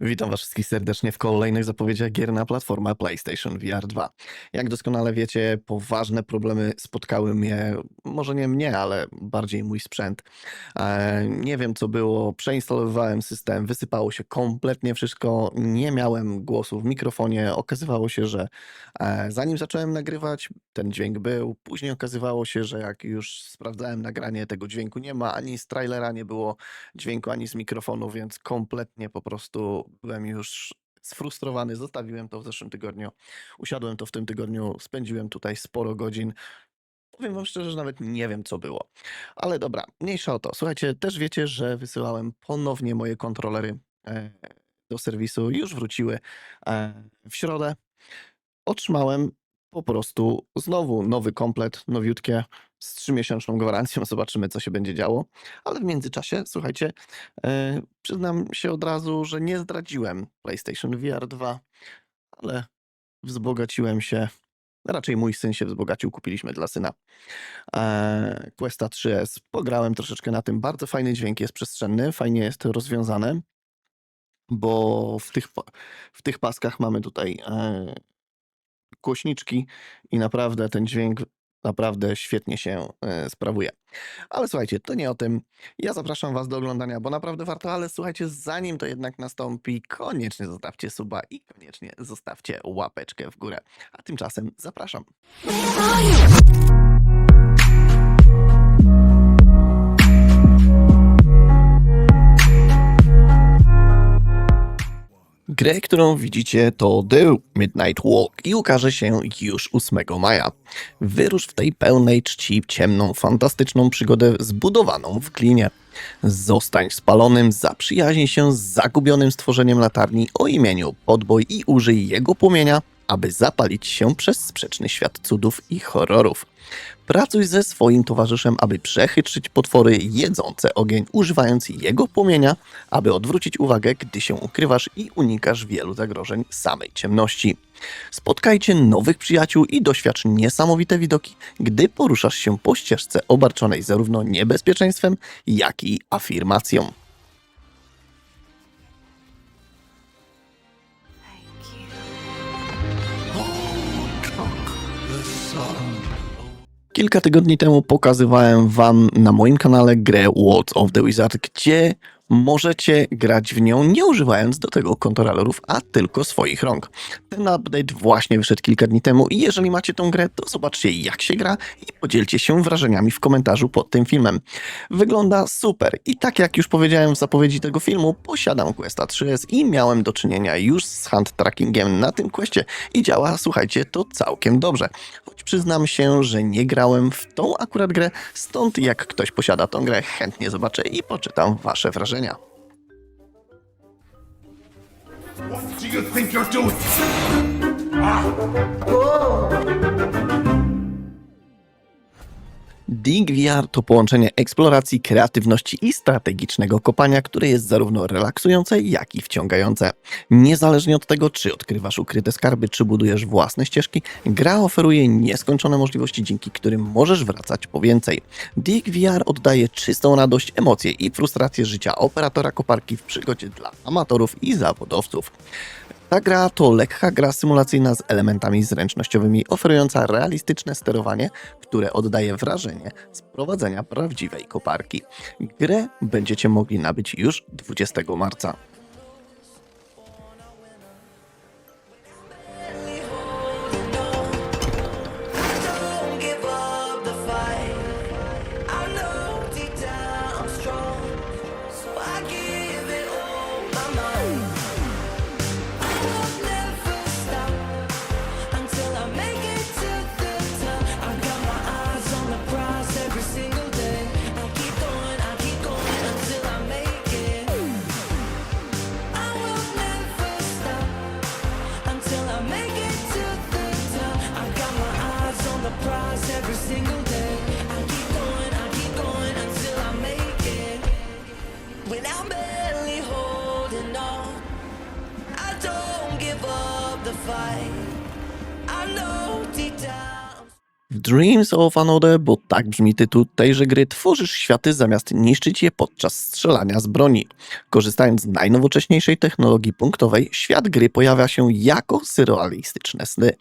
Witam Was wszystkich serdecznie w kolejnych zapowiedziach gier na platformę PlayStation VR 2. Jak doskonale wiecie, poważne problemy spotkały mnie, może nie mnie, ale bardziej mój sprzęt. E, nie wiem co było, przeinstalowywałem system, wysypało się kompletnie wszystko, nie miałem głosu w mikrofonie. Okazywało się, że e, zanim zacząłem nagrywać, ten dźwięk był. Później okazywało się, że jak już sprawdzałem nagranie, tego dźwięku nie ma, ani z trailera nie było dźwięku, ani z mikrofonu, więc kompletnie po prostu byłem już sfrustrowany. Zostawiłem to w zeszłym tygodniu. Usiadłem to w tym tygodniu, spędziłem tutaj sporo godzin. Powiem wam szczerze, że nawet nie wiem, co było. Ale dobra, mniejsza o to. Słuchajcie, też wiecie, że wysyłałem ponownie moje kontrolery e, do serwisu. Już wróciły e, w środę. Otrzymałem po prostu znowu nowy komplet, nowiutkie, z trzymiesięczną gwarancją. Zobaczymy, co się będzie działo. Ale w międzyczasie, słuchajcie, e, przyznam się od razu, że nie zdradziłem PlayStation VR 2, ale wzbogaciłem się. Raczej mój syn się wzbogacił, kupiliśmy dla syna e, Questa 3S. Pograłem troszeczkę na tym. Bardzo fajny dźwięk jest przestrzenny, fajnie jest rozwiązane, bo w tych, w tych paskach mamy tutaj e, głośniczki i naprawdę ten dźwięk naprawdę świetnie się e, sprawuje. Ale słuchajcie, to nie o tym. Ja zapraszam Was do oglądania, bo naprawdę warto, ale słuchajcie, zanim to jednak nastąpi, koniecznie zostawcie suba i koniecznie zostawcie łapeczkę w górę. A tymczasem zapraszam. Grę, którą widzicie, to The Midnight Walk i ukaże się już 8 maja. Wyrusz w tej pełnej czci ciemną, fantastyczną przygodę zbudowaną w klinie. Zostań spalonym, zaprzyjaźnij się z zagubionym stworzeniem latarni o imieniu Podboj i użyj jego płomienia, aby zapalić się przez sprzeczny świat cudów i horrorów. Pracuj ze swoim towarzyszem, aby przechytrzyć potwory jedzące ogień, używając jego płomienia, aby odwrócić uwagę, gdy się ukrywasz i unikasz wielu zagrożeń samej ciemności. Spotkajcie nowych przyjaciół i doświadcz niesamowite widoki, gdy poruszasz się po ścieżce obarczonej zarówno niebezpieczeństwem, jak i afirmacją. Kilka tygodni temu pokazywałem Wam na moim kanale grę World of the Wizard, gdzie możecie grać w nią nie używając do tego kontrolerów, a tylko swoich rąk. Ten update właśnie wyszedł kilka dni temu i jeżeli macie tą grę, to zobaczcie jak się gra i podzielcie się wrażeniami w komentarzu pod tym filmem. Wygląda super i tak jak już powiedziałem w zapowiedzi tego filmu, posiadam Questa 3S i miałem do czynienia już z hand trackingiem na tym questie i działa, słuchajcie, to całkiem dobrze. Choć przyznam się, że nie grałem w tą akurat grę, stąd jak ktoś posiada tą grę, chętnie zobaczę i poczytam wasze wrażenia. What do you think you're doing? Ah. Dig VR to połączenie eksploracji, kreatywności i strategicznego kopania, które jest zarówno relaksujące, jak i wciągające. Niezależnie od tego, czy odkrywasz ukryte skarby, czy budujesz własne ścieżki, gra oferuje nieskończone możliwości, dzięki którym możesz wracać po więcej. Dig VR oddaje czystą radość, emocje i frustrację życia operatora koparki w przygodzie dla amatorów i zawodowców. Ta gra to lekka gra symulacyjna z elementami zręcznościowymi, oferująca realistyczne sterowanie, które oddaje wrażenie z prowadzenia prawdziwej koparki. Grę będziecie mogli nabyć już 20 marca. The fight. I know deep down. W Dreams of Another, bo tak brzmi tytuł tejże gry, tworzysz światy zamiast niszczyć je podczas strzelania z broni. Korzystając z najnowocześniejszej technologii punktowej, świat gry pojawia się jako surrealistyczne sny.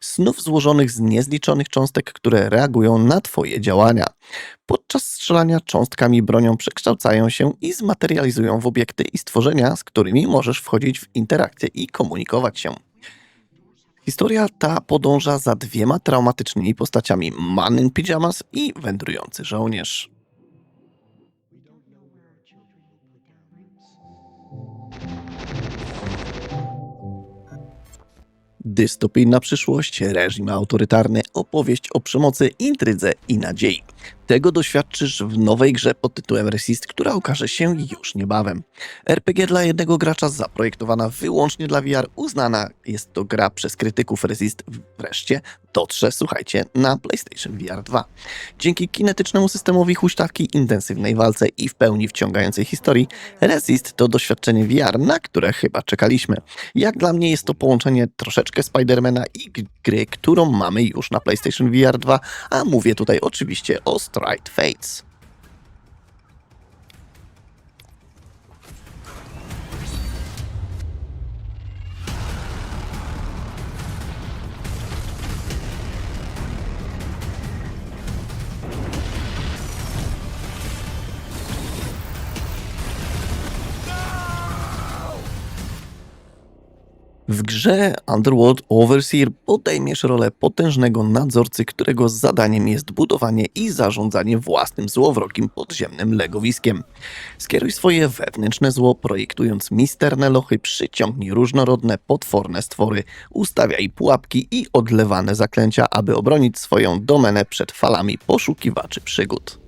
Snów złożonych z niezliczonych cząstek, które reagują na Twoje działania. Podczas strzelania cząstkami bronią przekształcają się i zmaterializują w obiekty i stworzenia, z którymi możesz wchodzić w interakcję i komunikować się. Historia ta podąża za dwiema traumatycznymi postaciami Man in Pyjamas i wędrujący żołnierz. Dystopijna przyszłość, reżim autorytarny, opowieść o przemocy, intrydze i nadziei. Tego doświadczysz w nowej grze pod tytułem Resist, która okaże się już niebawem. RPG dla jednego gracza zaprojektowana wyłącznie dla VR, uznana jest to gra przez krytyków Resist wreszcie dotrze, słuchajcie, na PlayStation VR 2. Dzięki kinetycznemu systemowi huśtawki, intensywnej walce i w pełni wciągającej historii, Resist to doświadczenie VR, na które chyba czekaliśmy. Jak dla mnie jest to połączenie troszeczkę Spidermana i gry, którą mamy już na PlayStation VR 2, a mówię tutaj oczywiście o right fates. W grze Underworld Overseer podejmiesz rolę potężnego nadzorcy, którego zadaniem jest budowanie i zarządzanie własnym złowrogim podziemnym legowiskiem. Skieruj swoje wewnętrzne zło, projektując misterne lochy, przyciągnij różnorodne, potworne stwory, ustawiaj pułapki i odlewane zaklęcia, aby obronić swoją domenę przed falami poszukiwaczy przygód.